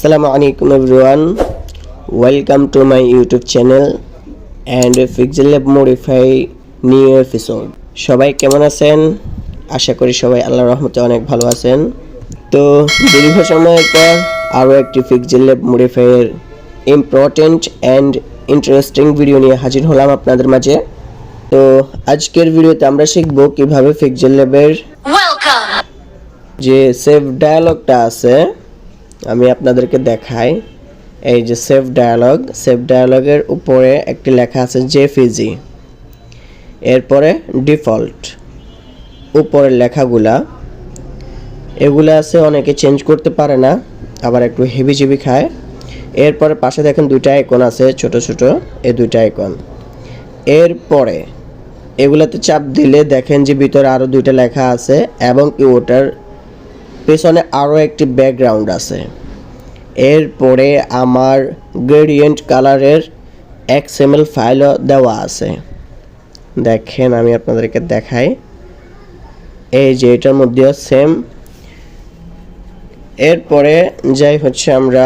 Assalamu alaikum everyone. Welcome to my YouTube channel and Pixel Lab Modify new episode. সবাই কেমন আছেন আশা করি সবাই আল্লাহর রহমতে অনেক ভালো আছেন তো দীর্ঘ সময়ের পর আরও একটি পিক্সেল ল্যাব মডিফাইয়ের ইম্পর্টেন্ট অ্যান্ড ইন্টারেস্টিং ভিডিও নিয়ে হাজির হলাম আপনাদের মাঝে তো আজকের ভিডিওতে আমরা শিখব কীভাবে পিক্সেল ল্যাবের যে সেভ ডায়ালগটা আছে আমি আপনাদেরকে দেখাই এই যে সেভ ডায়ালগ সেভ ডায়ালগের উপরে একটি লেখা আছে জেফিজি এরপরে ডিফল্ট উপরের লেখাগুলা। এগুলো আছে, অনেকে চেঞ্জ করতে পারে না, আবার একটু হেভি জিবি খায়। এরপরে পাশে দেখেন দুইটা আইকন আছে, ছোট ছোট, এই দুইটা আইকন এরপরে এগুলাতে চাপ দিলে দেখেন যে ভিতরে আরও দুইটা লেখা আছে এবং কি ওটার পেছনে আরও একটি ব্যাকগ্রাউন্ড আছে। এরপরে আমার গ্রেডিয়েন্ট কালারের এক্সএমএল ফাইলও দেওয়া আছে। দেখেন, আমি আপনাদেরকে দেখাই। এই যে, এটার মধ্যেও সেম এরপরে যাই হচ্ছে আমরা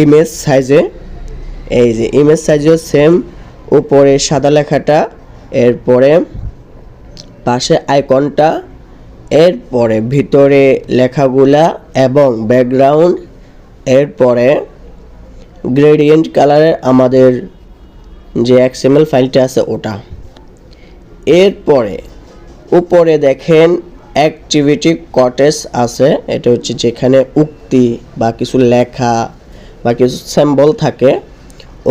ইমেজ সাইজে এই যে ইমেজ সাইজেও সেম উপরে সাদা লেখাটা, এরপরে পাশে আইকনটা এরপরে ভিতরে লেখাগুলা এবং ব্যাকগ্রাউন্ড এরপরে গ্রেডিয়েন্ট কালারের আমাদের যে এক্সএমএল ফাইলটা আছে ওটা। এরপরে উপরে দেখেন অ্যাক্টিভিটি কটেজ আছে, এটা হচ্ছে যেখানে উক্তি বা কিছু লেখা বা কিছু স্যাম্বল থাকে,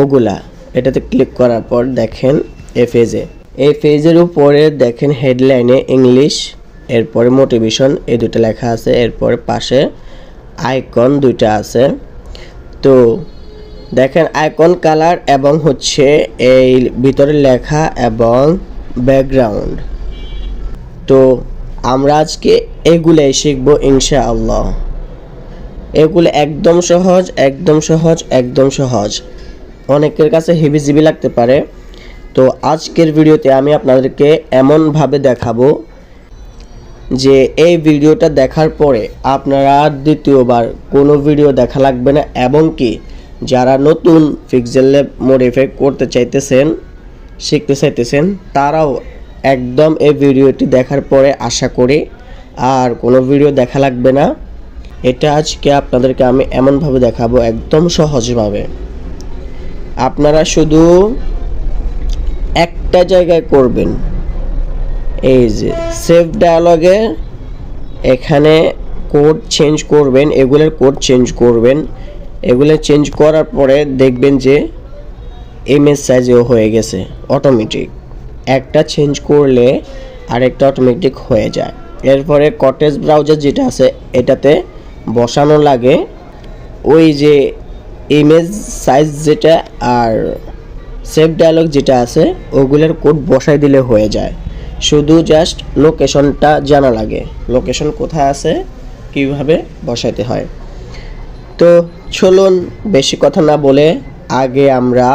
ওগুলা। এটাতে ক্লিক করার পর দেখেন এ ফেজে এই ফেজের উপরে দেখেন হেডলাইনে ইংলিশ এরপরে মোটিভেশন এই দুটো লেখা আছে। এরপরে পাশে আইকন দুইটা আছে। তো দেখেন আইকন কালার এবং হচ্ছে এই ভিতরে লেখা এবং ব্যাকগ্রাউন্ড তো আমরা আজকে এগুলাই শিখব ইনশাআল্লাহ। এগুলো একদম সহজ একদম সহজ একদম সহজ। অনেকের কাছে হেভিজিবি লাগতে পারে। তো আজকের ভিডিওতে আমি আপনাদেরকে এমনভাবে দেখাবো যে এই ভিডিওটা দেখার পরে আপনারা আর দ্বিতীয়বার কোনো ভিডিও দেখা লাগবে না এবং কি যারা নতুন পিক্সেল ল্যাব মডিফাই করতে চাইতেছেন, শিখতে চাইতেছেন, তারাও একদম এই ভিডিওটি দেখার পরে আশা করি আর কোনো ভিডিও দেখা লাগবে না। এটা আজকে আপনাদেরকে আমি এমনভাবে দেখাবো একদম সহজভাবে। আপনারা শুধু একটা জায়গায় করবেন। এই যে সেভ ডায়ালগে এখানে কোড চেঞ্জ করবেন, এগুলোর কোড চেঞ্জ করবেন। এগুলো চেঞ্জ করার পরে দেখবেন যে ইমেজ সাইজেও হয়ে গেছে অটোমেটিক একটা চেঞ্জ করলে আরেকটা অটোমেটিক হয়ে যায়। এরপরে কটেজ ব্রাউজার যেটা আছে, এটাতে বসানো লাগে। ওই যে ইমেজ সাইজ যেটা আর সেভ ডায়ালগ যেটা আছে, ওগুলোর কোড বসাই দিলে হয়ে যায়। শুধু জাস্ট লোকেশনটা জানা লাগে। লোকেশন কোথায় আছে, কীভাবে বসাইতে হয়। তো চলুন বেশি কথা না বলে আগে আমরা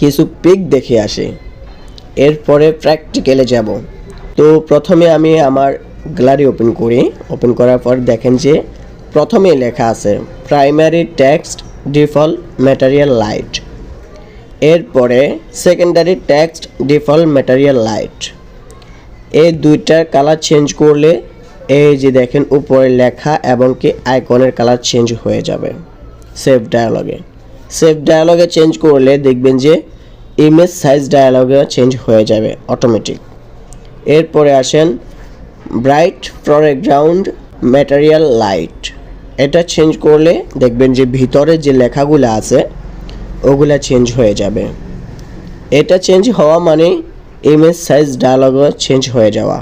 কিছু পিক দেখে আসি। এরপরে প্র্যাকটিক্যালে যাব। তো প্রথমে আমি আমার গ্যালারি ওপেন করি। ওপেন করার পর দেখেন যে প্রথমেই লেখা আছে primary text default material light এরপরে secondary text default material light এই দুইটার কালার চেঞ্জ করলে এই যে দেখেন উপরে লেখা এবং কি আইকনের কালার চেঞ্জ হয়ে যাবে। সেভ ডায়ালগে সেভ ডায়ালগে চেঞ্জ করলে দেখবেন যে ইমেজ সাইজ ডায়ালগে চেঞ্জ হয়ে যাবে অটোমেটিক এরপরে আসেন ব্রাইট ফরগ্রাউন্ড ম্যাটেরিয়াল লাইট এটা চেঞ্জ করলে দেখবেন যে ভিতরে যে লেখাগুলো আছে, ওগুলা চেঞ্জ হয়ে যাবে। এটা চেঞ্জ হওয়া মানে ইমেজ সাইজ ডায়ালগও চেঞ্জ হয়ে যাওয়া।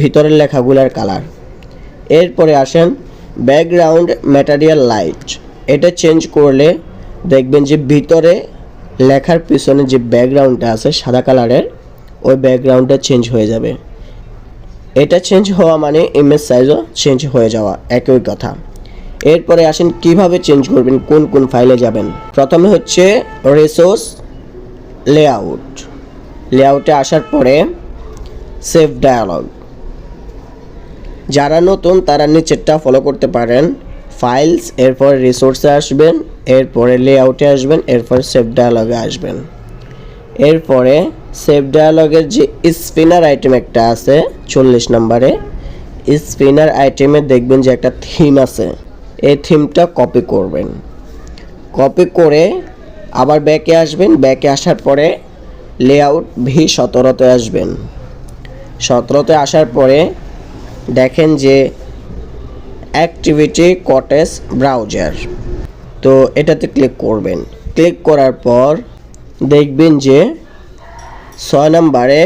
ভিতরের লেখাগুলোর কালার এরপরে আসেন ব্যাকগ্রাউন্ড ম্যাটেরিয়াল লাইট এটা চেঞ্জ করলে দেখবেন যে ভিতরে লেখার পিছনে যে ব্যাকগ্রাউন্ডটা আছে সাদা কালারের ওই ব্যাকগ্রাউন্ডটা চেঞ্জ হয়ে যাবে। এটা চেঞ্জ হওয়া মানে ইমেজ সাইজও চেঞ্জ হয়ে যাওয়া, একই কথা। এরপরে আসেন কীভাবে চেঞ্জ করবেন, কোন কোন ফাইলে যাবেন। প্রথমে হচ্ছে রিসোর্স লেআউট লেআউটে আসার পরে সেভ ডায়ালগ যারা নতুন, তারা নিচেরটা ফলো করতে পারেন। ফাইলস এরপর রিসোর্সে আসবেন, এরপরে লেআউটে আসবেন, এরপর সেভ ডায়ালগে আসবেন। এরপরে সেভ ডায়ালগের যে স্পিনার আইটেম একটা আছে, চল্লিশ নম্বরে স্পিনার আইটেমে দেখবেন যে একটা থিম আছে। এই থিমটা কপি করবেন। কপি করে আবার ব্যাকে আসবেন। ব্যাকে আসার পরে লেআউট ভি সতেরোতে আসবেন। সতেরোতে আসার পরে দেখেন যে অ্যাক্টিভিটি কটেজ ব্রাউজার তো এটাতে ক্লিক করবেন। ক্লিক করার পর দেখবেন যে ছয় নম্বরে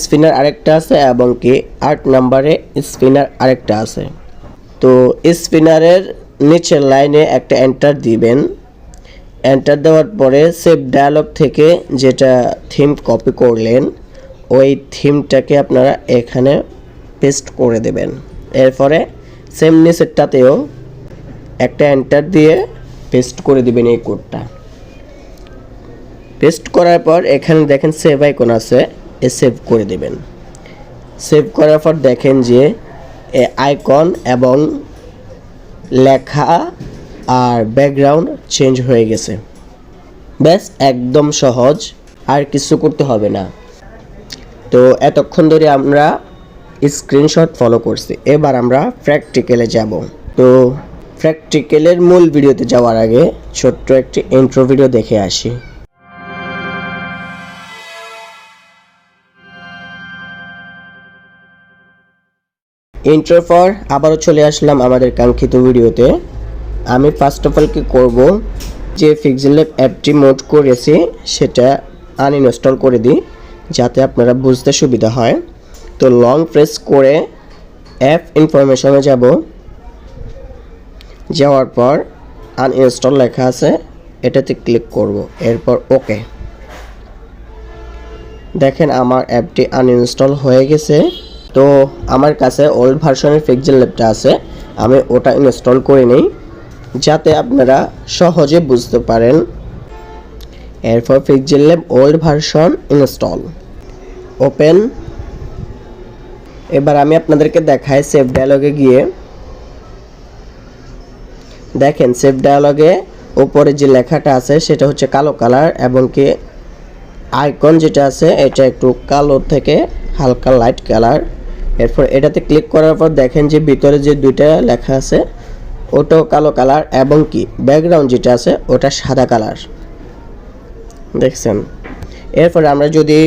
স্পিনার আরেকটা আছে এবং কি আট নম্বরে স্পিনার আরেকটা আছে। তো স্পিনারের নিচের লাইনে একটা এন্টার দিবেন। এন্টার দেওয়ার পরে সেভ ডায়ালগ থেকে যেটা থিম কপি করলেন, ওই থিমটাকে আপনারা এখানে পেস্ট করে দেবেন। এরপরে সেম নিচেরটাতেও একটা এন্টার দিয়ে পেস্ট করে দিবেন এই কোডটা পেস্ট করার পর এখানে দেখেন সেভ আইকন আছে, এ সেভ করে দেবেন। সেভ করার পর দেখেন যে, এ আইকন এবং লেখা আর ব্যাকগ্রাউন্ড চেঞ্জ হয়ে গেছে। ব্যাস, একদম সহজ, আর কিছু করতে হবে না। তো এতক্ষণ ধরে আমরা স্ক্রিনশট ফলো করছি। এবার আমরা প্র্যাকটিক্যালে যাব। তো প্র্যাকটিক্যালের মূল ভিডিওতে যাওয়ার আগে ছোট্ট একটি ইন্ট্রো ভিডিও দেখে আসি। ইন্ট্রোর পর আবারও চলে আসলাম আমাদের কাঙ্ক্ষিত ভিডিওতে। আমি ফার্স্ট অফ অল কি করব? যে ফিক্সিলেপ অ্যাপটি মোড করেছি, সেটা আনইনস্টল করে দিই, যাতে আপনারা বুঝতে সুবিধা হয়। তো লং প্রেস করে অ্যাপ ইনফরমেশনে যাব। যাওয়ার পর আনইনস্টল লেখা আছে, এটাতে ক্লিক করব। এরপর ওকে দেখেন আমার অ্যাপটি আনইনস্টল হয়ে গেছে। তো আমার কাছে ওল্ড ভার্সনের ফিক্সেল ল্যাবটা আছে, আমি ওটা ইনস্টল করে নিই যাতে আপনারা সহজে বুঝতে পারেন। এরপর pixel lab old version install open এবার আমি আপনাদেরকে দেখাই সেভ ডায়ালগে গিয়ে। দেখেন সেভ ডায়ালগে উপরে যে লেখাটা আছে, সেটা হচ্ছে কালো কালার এবং কি আইকন যেটা আছে, এটা একটু কালো থেকে হালকা লাইট কালার এরপর এটাতে ক্লিক করার পর দেখেন যে ভিতরে যে দুইটা লেখা আছে ওটাও কালো কালার এবং কি? ব্যাকগ্রাউন্ড যেটা আছে, ওটা সাদা কালার। দেখছেন? এরপরে আমরা যদি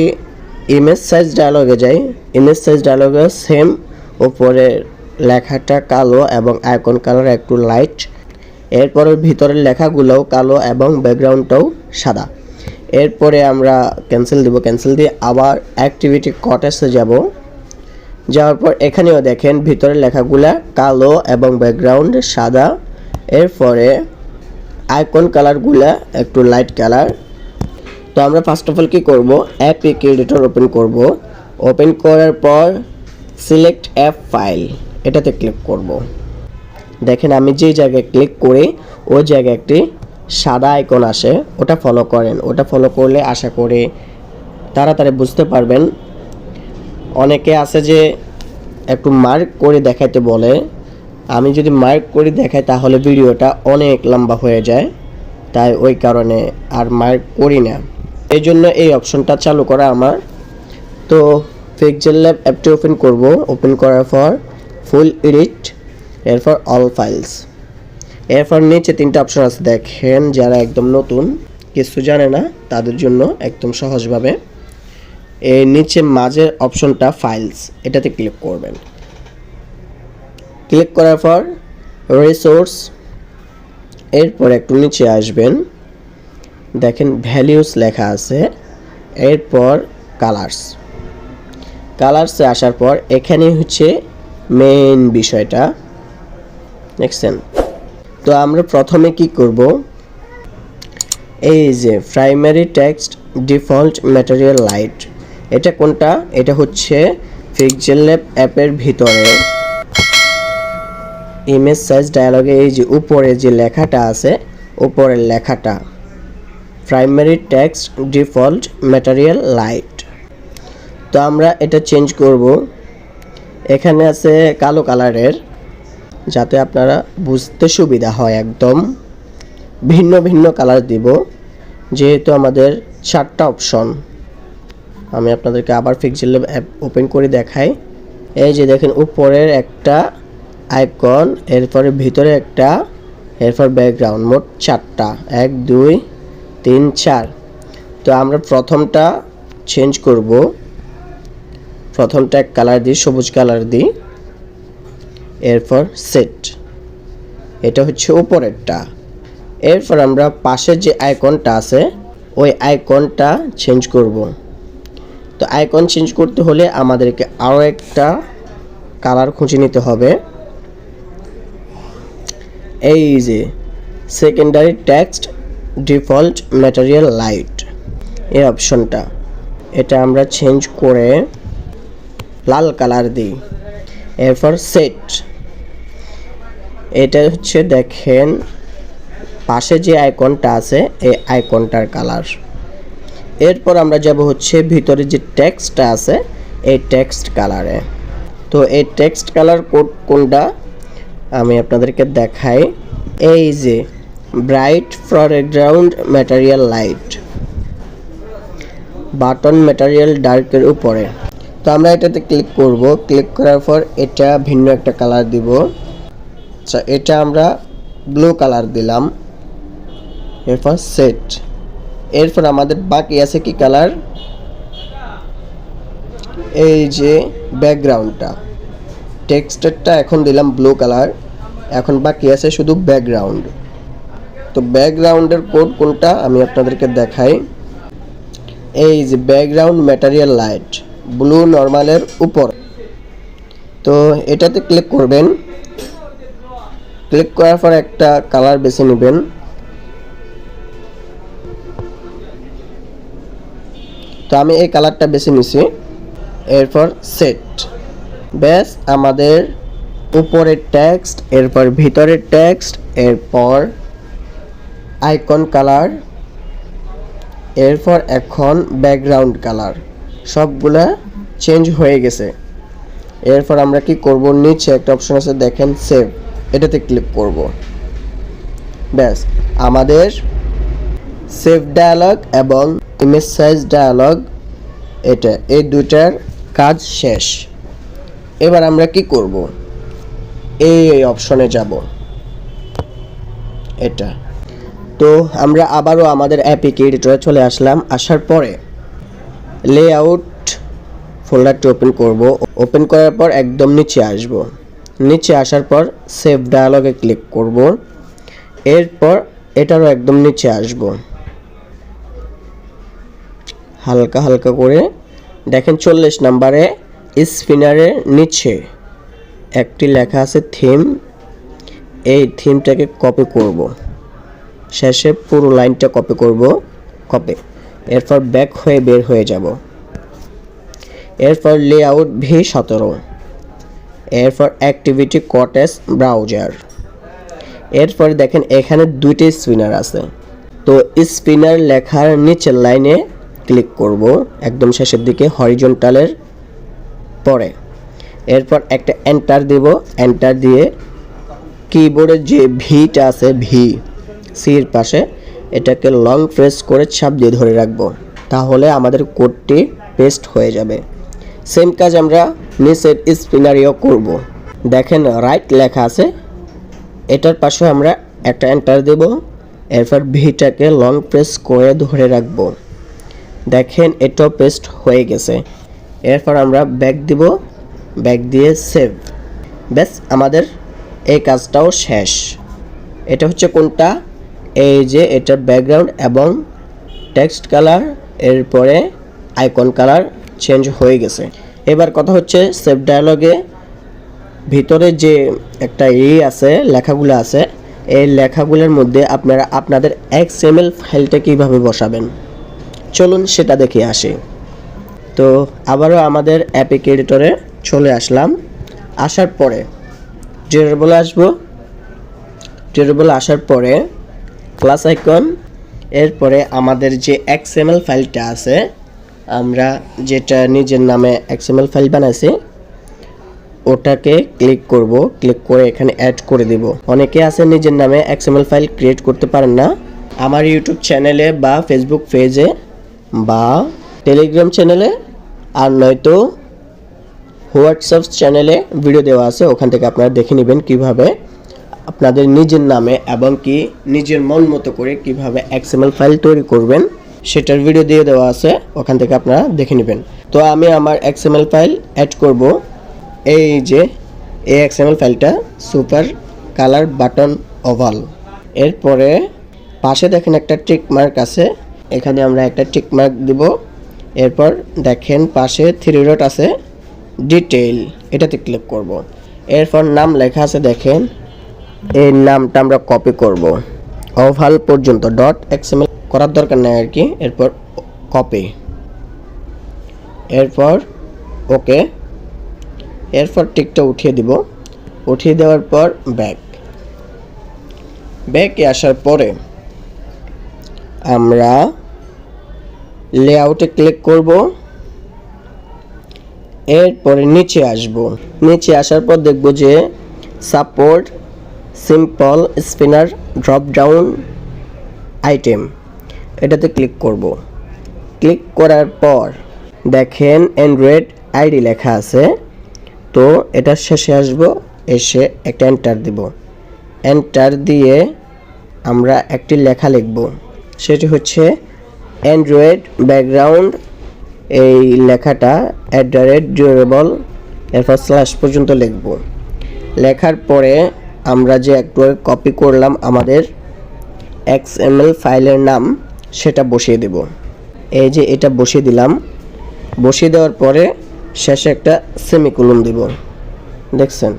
ইমেজ সাইজ ডায়ালগে যাই ইমেজ সাইজ ডায়ালগে সেম উপরে লেখাটা কালো এবং আইকন কালার একটু লাইট এরপরে ভিতরের লেখাগুলোও কালো এবং ব্যাকগ্রাউন্ডটাও সাদা। এরপরে আমরা ক্যান্সেল দিব ক্যান্সেল দিয়ে আবার অ্যাক্টিভিটি কটেসে যাব। যাওয়ার পর এখানেও দেখেন ভিতরের লেখাগুলা কালো এবং ব্যাকগ্রাউন্ড সাদা। এরপরে আইকন কালারগুলা একটু লাইট কালার তো আমরা ফার্স্ট অফ অল কী করব? অ্যাপ এডিটর ওপেন করব। ওপেন করার পর সিলেক্ট অ্যাপ ফাইল এটাতে ক্লিক করব। দেখেন আমি যে জায়গায় ক্লিক করি, ওই জায়গায় একটি সাদা আইকন আসে, ওটা ফলো করেন। ওটা ফলো করলে আশা করি তাড়াতাড়ি বুঝতে পারবেন অনেকে আছে যে একটু মার্ক করে দেখাইতে বলে। আমি যদি মার্ক করে দেখাই তাহলে ভিডিওটা অনেক লম্বা হয়ে যায়। তাই ওই কারণে আর মার্ক করি না। এই জন্য এই অপশনটা চালু করা আমার। তো পিকজেল ল্যাব অ্যাপটি ওপেন করব। ওপেন করার পর ফুল এডিট এরপর অল ফাইলস এরপর নিচে তিনটা অপশন আছে। দেখেন যারা একদম নতুন, কিছু জানে না, তাদের জন্য একদম সহজভাবে। এর নিচে মাঝের অপশনটা ফাইলস এটাতে ক্লিক করবেন। ক্লিক করার পর রিসোর্স এরপর একটু নিচে আসবেন। দেখেন ভ্যালিউস লেখা আছে, এরপর কালার্স কালার্সে আসার পর এখানে হচ্ছে মেইন বিষয়টা। দেখছেন তো আমরা প্রথমে কি করব? এই যে primary text default material light এটা কোনটা? এটা হচ্ছে পিক্সেল ল্যাব অ্যাপের ভিতরে। ইমেজ সাইজ ডায়ালগে এই যে উপরে যে লেখাটা আছে, উপরের লেখাটা। Primary text default material light তো আমরা এটা চেঞ্জ করব। এখানে আছে কালো কালারের, যাতে আপনারা বুঝতে সুবিধা হয় একদম। ভিন্ন ভিন্ন কালার দিব, যেহেতু আমাদের চারটা অপশন আমি আপনাদেরকে আবার পিক্সেল অ্যাপ ওপেন করে দেখাই। এই যে দেখেন, উপরের একটা আইকন এরপরে ভিতরে একটা, এরপর ব্যাকগ্রাউন্ড মোট চারটা। এক, দুই, তিন, চার। তো আমরা প্রথমটা চেঞ্জ করব। প্রথমটা এক কালার দিই, সবুজ কালার দিই। এরপর সেট এটা হচ্ছে উপরেরটা। এরপর আমরা পাশের যে আইকনটা আছে, ওই আইকনটা চেঞ্জ করব। তো আইকন চেঞ্জ করতে হলে আমাদেরকে আরও একটা কালার খুঁজে নিতে হবে। এই যে secondary text default material light এই অপশনটা এটা আমরা চেঞ্জ করে লাল কালার দিই। এরপর সেট এটা হচ্ছে দেখেন, পাশে যে আইকনটা আছে, এই আইকনটার কালার এরপর আমরা যাব হচ্ছে ভিতরে যে টেক্সটটা আছে, এই টেক্সট কালারে। তো এই টেক্সট কালার কোড কোনটা? আমি আপনাদেরকে দেখাই। এই যে, bright foreground material light. Button material ডার্কের উপরে। তো আমরা এটাতে ক্লিক করব। ক্লিক করার পর এটা ভিন্ন একটা কালার দিব। আচ্ছা এটা আমরা ব্লু কালার দিলাম। এরপর সেট। এরপর আমাদের বাকি আছে কি কালার? এই যে ব্যাকগ্রাউন্ডটা। টেক্সটারটা এখন দিলাম ব্লু কালার। এখন বাকি আছে শুধু ব্যাকগ্রাউন্ড। তো ব্যাকগ্রাউন্ডের কোড কোনটা আমি আপনাদেরকে দেখাই। এই যে ব্যাকগ্রাউন্ড ম্যাটেরিয়াল লাইট, ব্লু নর্মালের উপর। তো এটাতে ক্লিক করবেন। ক্লিক করার পর একটা কালার বেছে নেবেন। তো আমি এই কালারটা বেছে নিছি। এরপর সেট ব্যাস, আমাদের উপরের টেক্সট এরপর ভিতরের টেক্সট এরপর আইকন কালার এরপর এখন ব্যাকগ্রাউন্ড কালার সবগুলা চেঞ্জ হয়ে গেছে। এরপর আমরা কি করব? নিচে একটা অপশন আছে, দেখেন সেভ এটাতে ক্লিক করব। ব্যাস, আমাদের সেভ ডায়ালগ এবং ইমেজ সাইজ ডায়ালগ এটা, এই দুইটার কাজ শেষ। এবার আমরা কি করব? এই এই অপশনে যাব। এটা। তো আমরা আবারও আমাদের অ্যাপিক এডিটরে চলে আসলাম। আসার পরে লেআউট ফোল্ডারটি ওপেন করব। ওপেন করার পর একদম নিচে আসব। নিচে আসার পর সেভ ডায়ালগে ক্লিক করব। এরপর এটারও একদম নিচে আসব। হালকা হালকা করে। দেখেন চল্লিশ নাম্বারে স্পিনারের নিচে একটি লেখা আছে থিম। এই থিমটাকে কপি করব। শেষে পুরো লাইনটা কপি করব। কপি এরপর ব্যাক হয়ে বের হয়ে যাব। এরপর লেআউট ভি সতেরো। এরপর অ্যাক্টিভিটি কটেস ব্রাউজার এরপর দেখেন এখানে দুইটি স্পিনার আছে। তো স্পিনার লেখার নিচের লাইনে ক্লিক করব। একদম শেষের দিকে হরিজন্টালের পরে। এরপর একটা এন্টার দেব। এন্টার দিয়ে কিবোর্ডের যে ভিটা আছে, ভি সির পাশে, এটাকে লং প্রেস করে চাপ দিয়ে ধরে রাখব। তাহলে আমাদের কোডটি পেস্ট হয়ে যাবে। সেম কাজ আমরা নিচের স্পিনারিও করব। দেখেন রাইট লেখা আছে। এটার পাশে আমরা একটা এন্টার দেব। এরপর ভিটাকে লং প্রেস করে ধরে রাখব। দেখেন, এটাও পেস্ট হয়ে গেছে। এরপর আমরা ব্যাক দিব। ব্যাক দিয়ে সেভ ব্যাস, আমাদের এই কাজটাও শেষ। এটা হচ্ছে কোনটা? এই যে, এটার ব্যাকগ্রাউন্ড এবং টেক্সট কালার এরপরে আইকন কালার চেঞ্জ হয়ে গেছে। এবার কথা হচ্ছে সেভ ডায়ালগে ভিতরে যে একটা ই আছে, লেখাগুলো আছে, এই লেখাগুলোর মধ্যে আপনারা আপনাদের এক্সএমএল ফাইলটা কীভাবে বসাবেন? চলুন সেটা দেখে আসি। তো আবারও আমাদের অ্যাপিক এডিটরে চলে আসলাম। আসার পরে ডিউরেবলে আসব। ডিউরেবল আসার পরে ক্লাস আইকন এরপরে আমাদের যে এক্সএমএল ফাইলটা আছে, আমরা যেটা নিজের নামে এক্সএমএল ফাইল বানাইছি, ওটাকে ক্লিক করব। ক্লিক করে এখানে অ্যাড করে দেব। অনেকে আছে নিজের নামে এক্সএমএল ফাইল ক্রিয়েট করতে পারেন না। আমার ইউটিউব চ্যানেলে বা ফেসবুক পেজে বা টেলিগ্রাম চ্যানেলে আর নয়তো হোয়াটসঅ্যাপ চ্যানেলে ভিডিও দেওয়া আছে, ওখান থেকে আপনারা দেখে নেবেন কীভাবে আপনাদের নিজের নামে এবং কি নিজের মন মতো করে কীভাবে এক্সএমএল ফাইল তৈরি করবেন, সেটার ভিডিও দিয়ে দেওয়া আছে, ওখান থেকে আপনারা দেখে নেবেন। তো আমি আমার এক্সএমএল ফাইল অ্যাড করব। এই যে, এই এক্সএমএল ফাইলটা সুপার কালার বাটন ওভাল এরপরে পাশে দেখেন একটা টিক মার্ক আছে। এখানে আমরা একটা টিক মার্ক দিব। এরপর দেখেন পাশে থ্রি ডট আছে ডিটেইল এটাতে ক্লিক করব। এরপর নাম লেখা আছে, দেখেন, এই নামটা আমরা কপি করব। ওভাল পর্যন্ত ডট এক্সএমএল করার দরকার নেই আর কি, এরপর কপি এরপর ওকে এরপর টিকটা উঠিয়ে দিব। উঠিয়ে দেওয়ার পর ব্যাক ব্যাকে আসার পরে আমরা লেআউটে ক্লিক করব। এরপরে নিচে আসব। নিচে আসার পর দেখব যে support simple spinner drop down item এটাতে ক্লিক করব। ক্লিক করার পর দেখেন অ্যান্ড্রয়েড আইডি লেখা আছে। তো এটা শেষে আসব, এসে একটা এন্টার দিব। এন্টার দিয়ে আমরা একটি লেখা লিখব। সেটি হচ্ছে অ্যান্ড্রয়েড ব্যাকগ্রাউন্ড এই লেখাটা অ্যাট দ্য রেট ডিউরেবল এরপর স্ল্যাশ পর্যন্ত লিখব। লেখার পরে আমরা যে একটু কপি করলাম আমাদের এক্সএমএল ফাইলের নাম, সেটা বসিয়ে দেব। এই যে এটা বসিয়ে দিলাম, বসিয়ে দেওয়ার পরে শেষে একটা সেমিকুলন দিব। দেখছেন?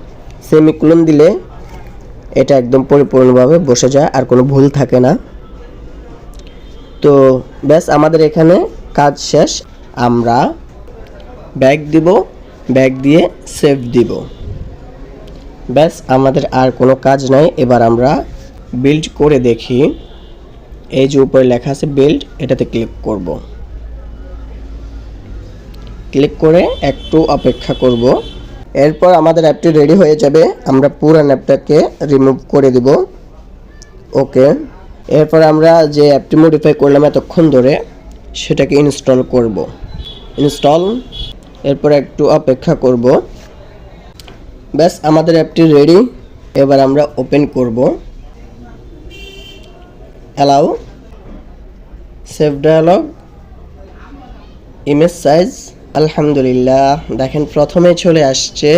সেমিকুলন দিলে এটা একদম পরিপূর্ণভাবে বসে যায়, আর কোনো ভুল থাকে না। তো ব্যাস, আমাদের এখানে কাজ শেষ। আমরা ব্যাগ দিব, ব্যাগ দিয়ে সেভ দিব। ব্যাস, আমাদের আর কোনো কাজ নাই। এবার আমরা বিল্ড করে দেখি। এই যে উপরে লেখা আছে বিল্ড, এটাতে ক্লিক করব। ক্লিক করে একটু অপেক্ষা করব। এরপর আমাদের অ্যাপটি রেডি হয়ে যাবে। আমরা পুরান অ্যাপটাকে রিমুভ করে দিব। ওকে। এরপর আমরা যে অ্যাপটি মডিফাই করলাম এতক্ষণ ধরে, সেটাকে ইনস্টল করব। ইনস্টল এরপর একটু অপেক্ষা করব। ব্যাস, আমাদের অ্যাপটি রেডি এবার আমরা ওপেন করব। Allow save dialog image size আলহামদুলিল্লাহ। দেখেন প্রথমে চলে আসছে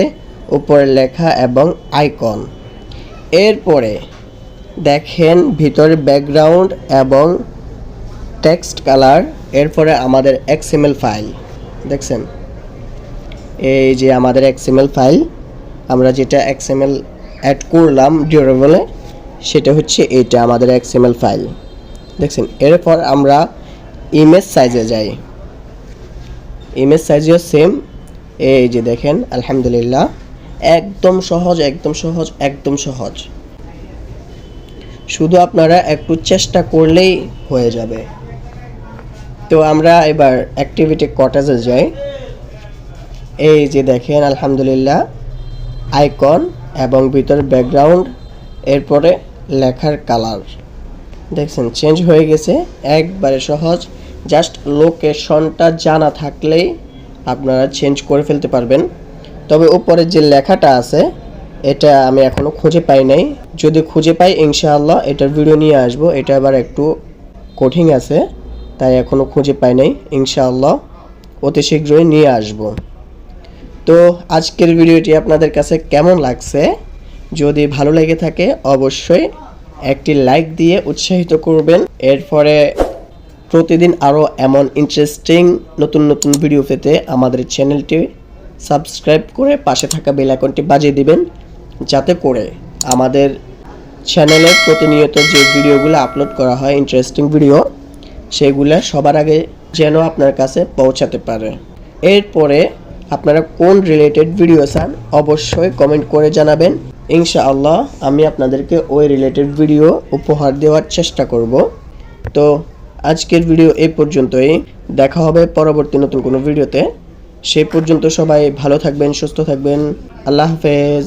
উপরে লেখা এবং আইকন এরপরে দেখেন ভিতরে ব্যাকগ্রাউন্ড এবং টেক্সট কালার এরপরে আমাদের এক্সএমএল ফাইল দেখছেন? এই যে আমাদের এক্সএমএল ফাইল আমরা যেটা এক্সএমএল অ্যাড করলাম ডিউরেবলে সেটা হচ্ছে এইটা আমাদের এক্সএমএল ফাইল দেখছেন? এরপর আমরা ইমেজ সাইজে যাই। ইমেজ সাইজও সেম এই যে দেখেন, আলহামদুলিল্লাহ, একদম সহজ একদম সহজ একদম সহজ। শুধু আপনারা একটু চেষ্টা করলেই হয়ে যাবে। তো আমরা এবার অ্যাক্টিভিটি কটেজে যাই। এই যে দেখেন, আলহামদুলিল্লাহ আইকন এবং ভিতরে ব্যাকগ্রাউন্ড এরপরে লেখার কালার দেখছেন চেঞ্জ হয়ে গেছে। একবারে সহজ। জাস্ট লোকেশনটা জানা থাকলেই আপনারা চেঞ্জ করে ফেলতে পারবেন। তবে উপরে যে লেখাটা আছে এটা আমি এখনও খুঁজে পাই নাই। যদি খুঁজে পাই, ইনশাআল্লাহ এটার ভিডিও নিয়ে আসব। এটা আবার একটু কঠিন আছে, তাই এখনও খুঁজে পাই নাই। ইনশাআল্লাহ অতি শীঘ্রই নিয়ে আসব। তো আজকের ভিডিওটি আপনাদের কাছে কেমন লাগছে? যদি ভালো লেগে থাকে, অবশ্যই একটি লাইক দিয়ে উৎসাহিত করবেন। এরপরে প্রতিদিন আরও এমন ইন্টারেস্টিং নতুন নতুন ভিডিও পেতে আমাদের চ্যানেলটি সাবস্ক্রাইব করে পাশে থাকা বেল বাজিয়ে দিবেন। যাতে করে আমাদের চ্যানেলে প্রতিনিয়ত যে ভিডিওগুলো আপলোড করা হয় ইন্টারেস্টিং ভিডিও সেগুলো সবার আগে যেন আপনার কাছে পৌঁছাতে পারে। এরপরে আপনারা কোন রিলেটেড ভিডিও চান, অবশ্যই কমেন্ট করে জানাবেন। ইনশাআল্লাহ আমি আপনাদেরকে ওই রিলেটেড ভিডিও উপহার দেওয়ার চেষ্টা করব। তো আজকের ভিডিও এই পর্যন্তই। দেখা হবে পরবর্তী নতুন কোনো ভিডিওতে সেই পর্যন্ত সবাই ভালো থাকবেন, সুস্থ থাকবেন। আল্লাহ হাফেজ।